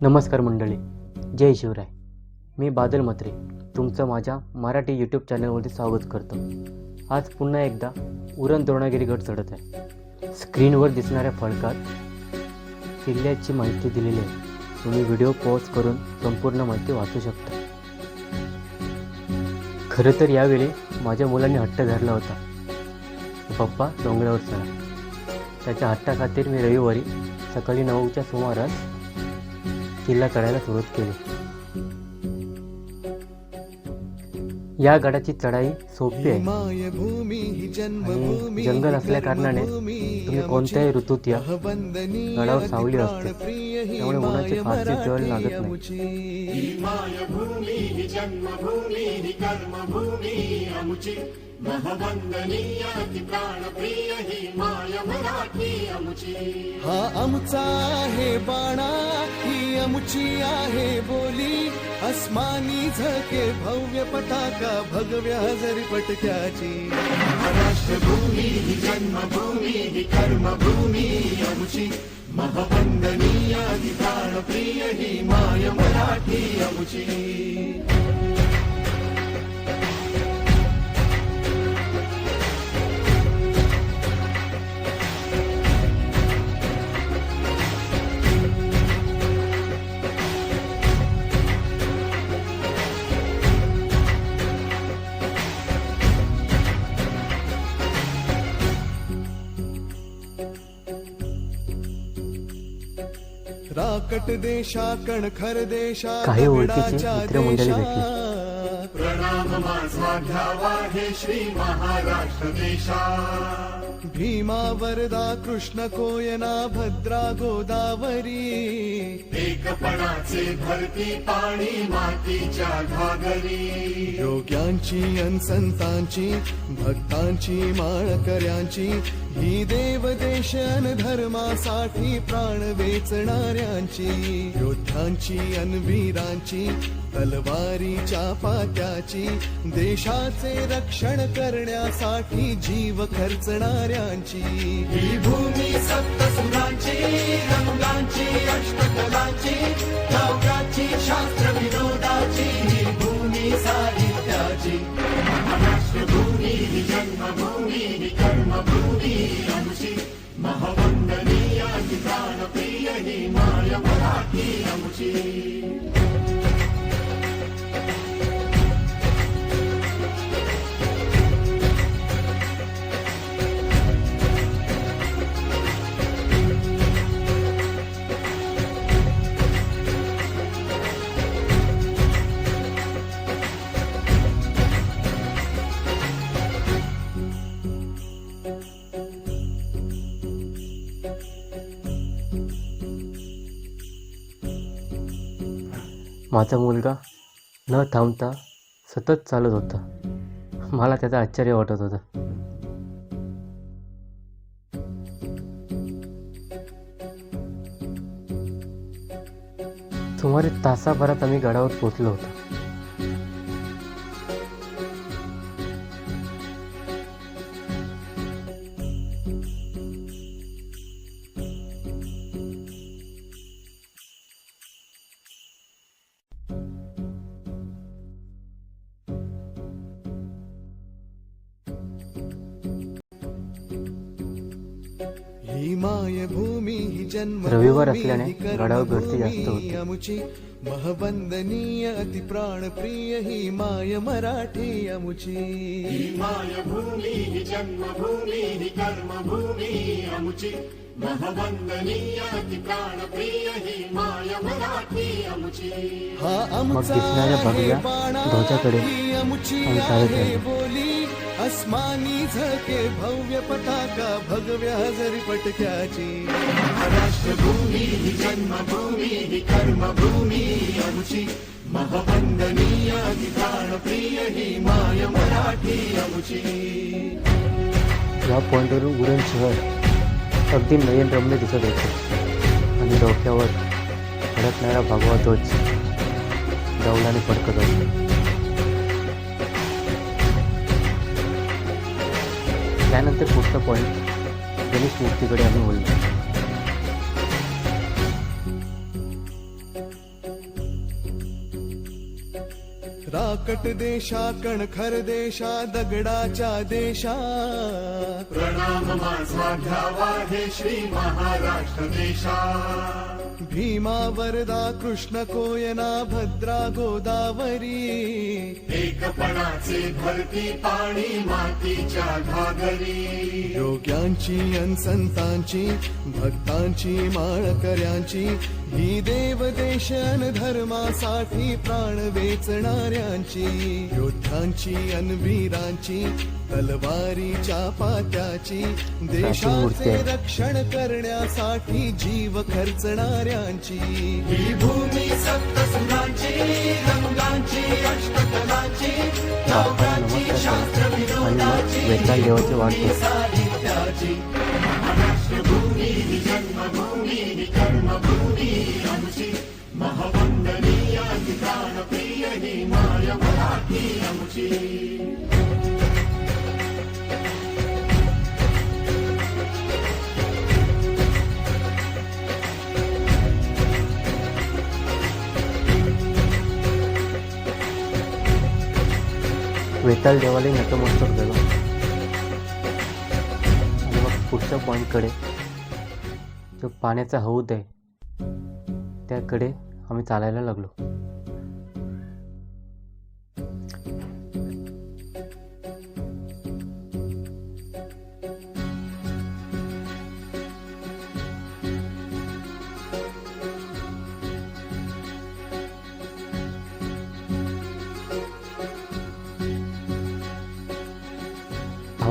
नमस्कार मंडळी जय शिवराय. मी बादल मत्रे तुमचं माझ्या मराठी यूट्यूब चॅनलमध्ये स्वागत करतो. आज पुन्हा एकदा उरण द्रोणागिरी गट चढत आहे. स्क्रीनवर दिसणाऱ्या फळकात किल्ल्याची माहिती दिलेली आहे. तुम्ही व्हिडिओ पॉज करून संपूर्ण माहिती वाचू शकता. खरं तर यावेळी माझ्या मुलांनी हट्ट धरला होता. पप्पा डोंगरावर चढा. त्याच्या हट्टाखातीर मी रविवारी सकाळी नऊच्या सुमारास किल्ला चढायला सुरुवात केली. या गडाची चढाई सोपी आहे. आणि जंगल असल्या कारणाने तुम्ही कोणत्याही ऋतूत या गडावर सावली असते. त्यामुळे उन्हाचे फारसे जळ लागत नाही. हा आमचा आहे बाणा ही आमची आहे बोली. अस्मानी झके भव्य पताका भगव्या हजर पटक्याची राष्ट्रभूमी ही जन्मभूमी ही कर्मभूमी आमची महवंदनीय ही प्राणप्रिय राकट देशा कणखर देशा काही ओळखीचे मित्रमंडळी देशात. प्रणाम माझा घ्यावा हे श्री महाराष्ट्र देशा भीमा वरदा कृष्ण कोयना भद्रा गोदावरी. एकपणाचे भरती पाणी मातीच्या घागरी. योग्यांची अन संतांची भक्तांची माळकऱ्यांची ही देव देश अन धर्मासाठी प्राण वेचणाऱ्यांची. योद्ध्यांची अन वीरांची तलवारीच्या पात्याची देशाचे रक्षण करण्यासाठी जीव खर्चणाऱ्यांची. ही भूमी सप्त सुरांची रंगांची अष्टकलांची काव्याची शास्त्र विनोदाची ही भूमी साहित्याची. राष्ट्रभूमी ही जन्मभूमी ही कर्मभूमी आमची. महावंदनीय ही प्राणप्रिय ही माय मराठी आमची. माझा मुलगा न थांबता सतत चालत होता. मला त्याचं आश्चर्य वाटत होता. सुमारे तासाभरात आम्ही गडावर पोचलो होतो. रविवार असल्याने गडावर गर्दी जास्त होती. महवंदनीय अति प्राण प्रिय ही माय मराठी अमुची माय भूमी ही जन्मभूमी ही कर्मभूमी अमुची महवंदनीय अति प्राण प्रिय ही माय मराठी अमुची हा मग आमचा बाणा, ध्वजाकडे. बोली आसमानी झके भव्य पताका भगव्या जरी पटक्याची. राष्ट्रभूमी ही जन्मभूमी ही कर्मभूमी आमची. महवंदनीय ही प्राणप्रिय ही माय मराठी आमची. या पॉइंटवरून उरण शहर अगदी नयन रम्य दिसत होते. आणि डोक्यावर फडकणारा भगवा ध्वज डौलाने फडकत होता. त्यानंतर पुढचा पॉईंट गणेश मूर्तीकडे आम्ही वळलो. राकट देशा कणखर देशा दगडाच्या देशा. प्रणाम माझा घ्यावा हे श्री महाराष्ट्र देशा. भीमा वरदा कृष्ण कोयना भद्रा गोदावरी. एकपणाचे भरती पाणी मातीच्या घागरी. योग्यांची अन संतांची भक्तांची माळकऱ्यांची ही देव देश अन धर्मासाठी प्राण वेचणाऱ्यांची. योद्ध्यांची अन वीरांची तलवारीच्या पात्याची देशाचे. रक्षण करण्यासाठी जीव खर्चणाऱ्यांची ही भूमी सप्तसुरांची रंगांची अष्टकलांची वेताळ देवाचे वाटतो साहित्याची. महाराष्ट्रभूमी ही जन्मभूमी ही कर्मभूमी आमची महवंदनीय ठिकाण प्रिय ही माय मराठी आमची. वेताळ देवालाही मस्त होतं आणि मग पुढच्या पॉईंटकडे जो पाण्याचा हौद आहे त्याकडे आम्ही चालायला लागलो.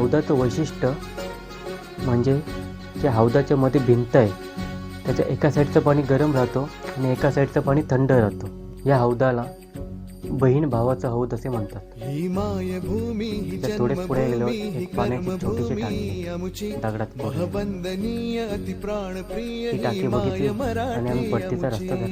हौदाचं वैशिष्ट्य म्हणजे जे हौदाच्या मध्ये भिंत आहे त्याच्या एका साईडचं पाणी गरम राहतो आणि एका साईडचं पाणी थंड राहतो. या हौदाला बहीण भावाचा हौद असे म्हणतात. थोडे पुढे गेल्यावर ही एक पाण्याची छोटीशी टाकी दगडात ती ही टाकी बघितली आणि आम्ही परतीचा रस्ता धरला.